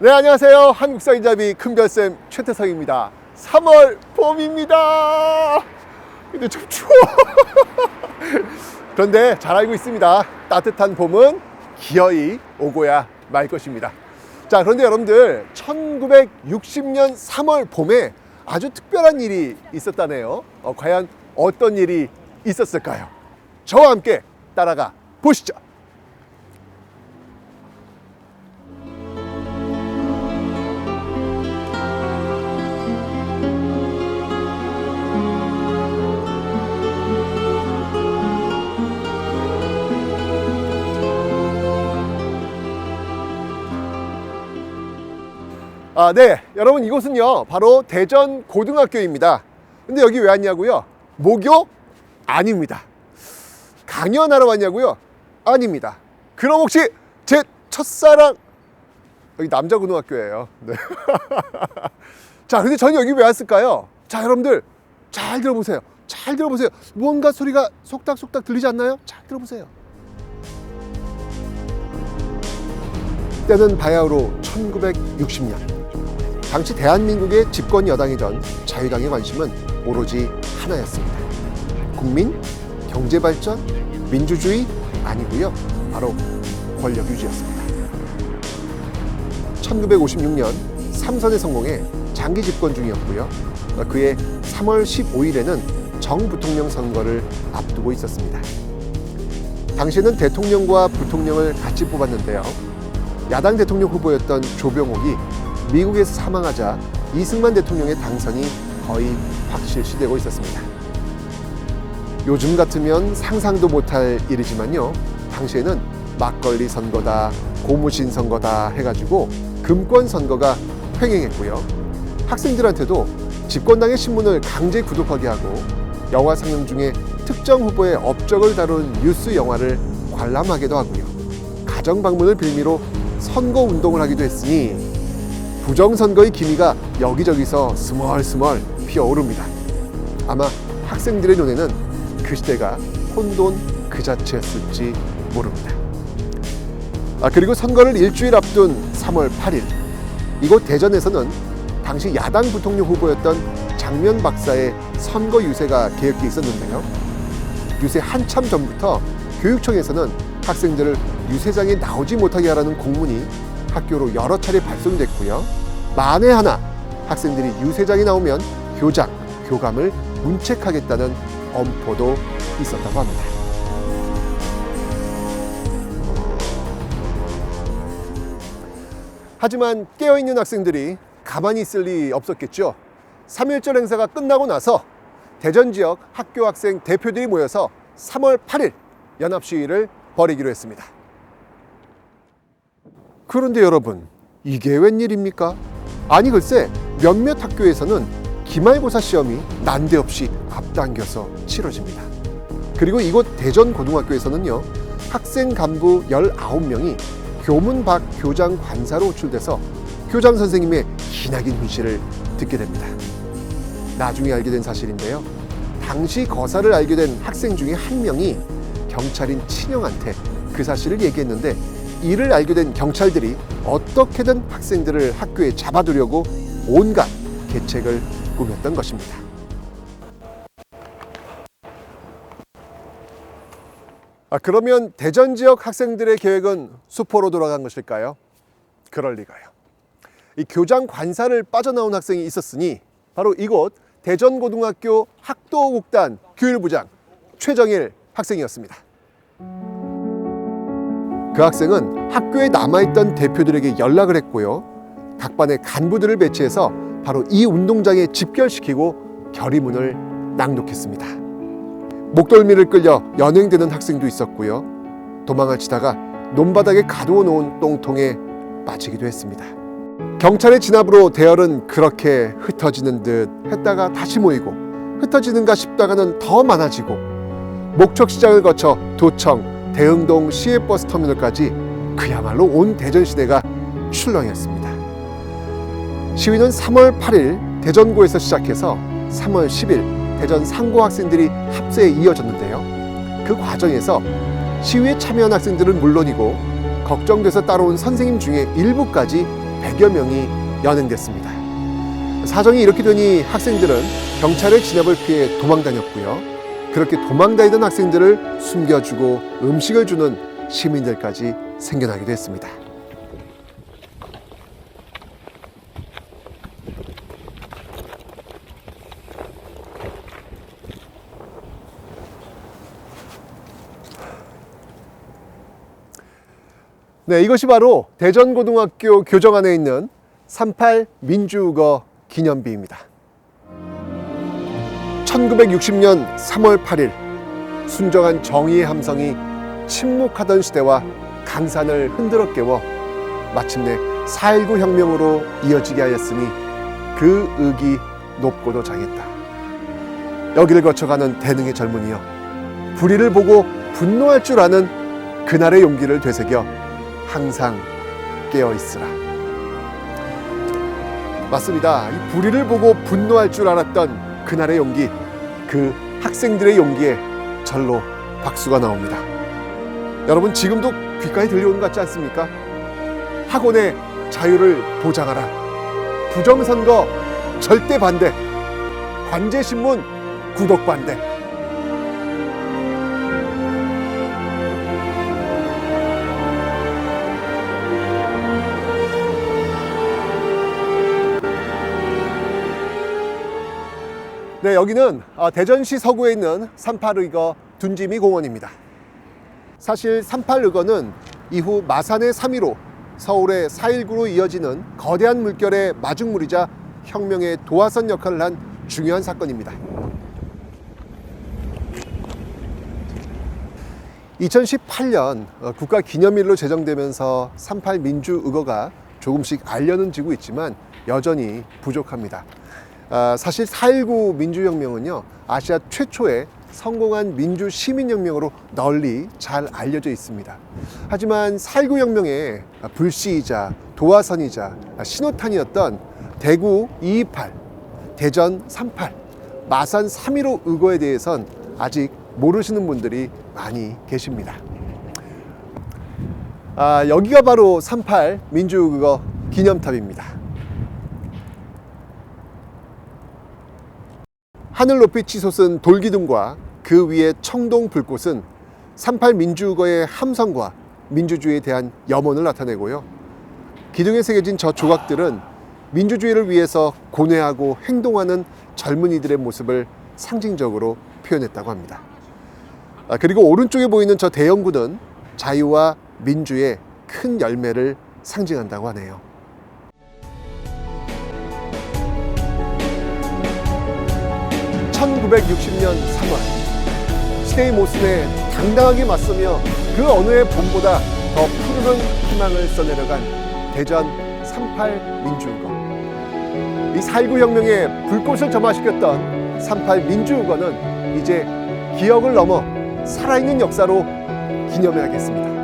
네, 안녕하세요. 한국사인잡이 큰별쌤 최태성입니다. 3월 봄입니다. 근데 좀 추워. 그런데 잘 알고 있습니다. 따뜻한 봄은 기어이 오고야 말 것입니다. 자, 그런데 여러분들, 1960년 3월 봄에 아주 특별한 일이 있었다네요. 어, 과연 어떤 일이 있었을까요? 저와 함께 따라가 보시죠. 아, 네. 여러분, 이곳은요, 바로 대전 고등학교입니다. 근데 여기 왜 왔냐고요? 목요? 아닙니다. 강연하러 왔냐고요? 아닙니다. 그럼 혹시 제 첫사랑, 여기 남자 고등학교예요. 네. 자, 근데 저는 여기 왜 왔을까요? 자, 여러분들, 잘 들어보세요. 잘 들어보세요. 무언가 소리가 속닥속닥 들리지 않나요? 잘 들어보세요. 때는 바야흐로 1960년. 당시 대한민국의 집권 여당이던 자유당의 관심은 오로지 하나였습니다. 국민, 경제 발전, 민주주의 아니고요. 바로 권력 유지였습니다. 1956년 삼선의 성공에 장기 집권 중이었고요. 그해 3월 15일에는 정부통령 선거를 앞두고 있었습니다. 당시에는 대통령과 부통령을 같이 뽑았는데요. 야당 대통령 후보였던 조병옥이 미국에서 사망하자 이승만 대통령의 당선이 거의 확실시되고 있었습니다. 요즘 같으면 상상도 못할 일이지만요. 당시에는 막걸리 선거다, 고무신 선거다 해가지고 금권 선거가 횡행했고요. 학생들한테도 집권당의 신문을 강제 구독하게 하고 영화 상영 중에 특정 후보의 업적을 다룬 뉴스 영화를 관람하기도 하고요. 가정 방문을 빌미로 선거 운동을 하기도 했으니 부정선거의 기미가 여기저기서 스멀스멀 피어오릅니다. 아마 학생들의 눈에는 그 시대가 혼돈 그 자체였을지 모릅니다. 아, 그리고 선거를 일주일 앞둔 3월 8일 이곳 대전에서는 당시 야당 부통령 후보였던 장면 박사의 선거 유세가 계획돼 있었는데요. 유세 한참 전부터 교육청에서는 학생들을 유세장에 나오지 못하게 하라는 공문이 학교로 여러 차례 발송이 됐고요. 만에 하나 학생들이 유세장에 나오면 교장, 교감을 문책하겠다는 엄포도 있었다고 합니다. 하지만 깨어있는 학생들이 가만히 있을 리 없었겠죠. 3.1절 행사가 끝나고 나서 대전 지역 학교 학생 대표들이 모여서 3월 8일 연합 시위를 벌이기로 했습니다. 그런데 여러분, 이게 웬일입니까? 아니 글쎄 몇몇 학교에서는 기말고사 시험이 난데없이 앞당겨서 치러집니다. 그리고 이곳 대전 고등학교에서는요 학생 간부 19명이 교문 밖 교장 관사로 호출돼서 교장 선생님의 기나긴 훈시를 듣게 됩니다. 나중에 알게 된 사실인데요. 당시 거사를 알게 된 학생 중에 한 명이 경찰인 친형한테 그 사실을 얘기했는데 이를 알게 된 경찰들이 어떻게든 학생들을 학교에 잡아두려고 온갖 계책을 꾸몄던 것입니다. 아, 그러면 대전 지역 학생들의 계획은 수포로 돌아간 것일까요? 그럴 리가요. 이 교장 관사를 빠져나온 학생이 있었으니 바로 이곳 대전고등학교 학도국단 규율부장 최정일 학생이었습니다. 그 학생은 학교에 남아있던 대표들에게 연락을 했고요. 각 반의 간부들을 배치해서 바로 이 운동장에 집결시키고 결의문을 낭독했습니다. 목덜미를 끌려 연행되는 학생도 있었고요. 도망을 치다가 논바닥에 가두어 놓은 똥통에 빠지기도 했습니다. 경찰의 진압으로 대열은 그렇게 흩어지는 듯 했다가 다시 모이고 흩어지는가 싶다가는 더 많아지고 목척시장을 거쳐 도청, 대흥동 시외버스 터미널까지 그야말로 온 대전시대가 출렁이었습니다. 시위는 3월 8일 대전고에서 시작해서 3월 10일 대전 상고 학생들이 합세에 이어졌는데요. 그 과정에서 시위에 참여한 학생들은 물론이고 걱정돼서 따라온 선생님 중에 일부까지 100여 명이 연행됐습니다. 사정이 이렇게 되니 학생들은 경찰의 진압을 피해 도망 다녔고요. 그렇게 도망 다니던 학생들을 숨겨주고 음식을 주는 시민들까지 생겨나기도 했습니다. 네, 이것이 바로 대전고등학교 교정 안에 있는 38 민주국어 기념비입니다. 1960년 3월 8일 순정한 정의의 함성이 침묵하던 시대와 강산을 흔들어 깨워 마침내 4.19 혁명으로 이어지게 하였으니 그 의기 높고도 장했다. 여기를 거쳐가는 대능의 젊은이여 불의를 보고 분노할 줄 아는 그날의 용기를 되새겨 항상 깨어 있으라. 맞습니다. 이 불의를 보고 분노할 줄 알았던 그날의 용기, 그 학생들의 용기에 절로 박수가 나옵니다. 여러분 지금도 귓가에 들려오는 것 같지 않습니까? 학원의 자유를 보장하라. 부정선거 절대 반대. 관제신문 구독 반대. 네, 여기는 어, 대전시 서구에 있는 38의거 둔지미 공원입니다. 사실 38의거는 이후 마산의 3.15, 서울의 4.19로 이어지는 거대한 물결의 마중물이자 혁명의 도화선 역할을 한 중요한 사건입니다. 2018년 어, 국가 기념일로 제정되면서 38 민주의거가 조금씩 알려는 지고 있지만 여전히 부족합니다. 아, 사실 4.19 민주혁명은요, 아시아 최초의 성공한 민주 시민혁명으로 널리 잘 알려져 있습니다. 하지만 4.19 혁명의 불씨이자 도화선이자 신호탄이었던 대구 228, 대전 38, 마산 3.15 의거에 대해선 아직 모르시는 분들이 많이 계십니다. 아, 여기가 바로 38 민주의거 기념탑입니다. 하늘 높이 치솟은 돌기둥과 그 위에 청동 불꽃은 38 민주의거의 함성과 민주주의에 대한 염원을 나타내고요. 기둥에 새겨진 저 조각들은 민주주의를 위해서 고뇌하고 행동하는 젊은이들의 모습을 상징적으로 표현했다고 합니다. 아, 그리고 오른쪽에 보이는 저 대형구는 자유와 민주의 큰 열매를 상징한다고 하네요. 1960년 3월 시대의 모습에 당당하게 맞서며 그 어느 해 봄보다 더 푸르른 희망을 써내려간 대전 38 민주의거 이4.19 혁명의 불꽃을 점화시켰던 38 민주의거는 이제 기억을 넘어 살아있는 역사로 기념해야겠습니다.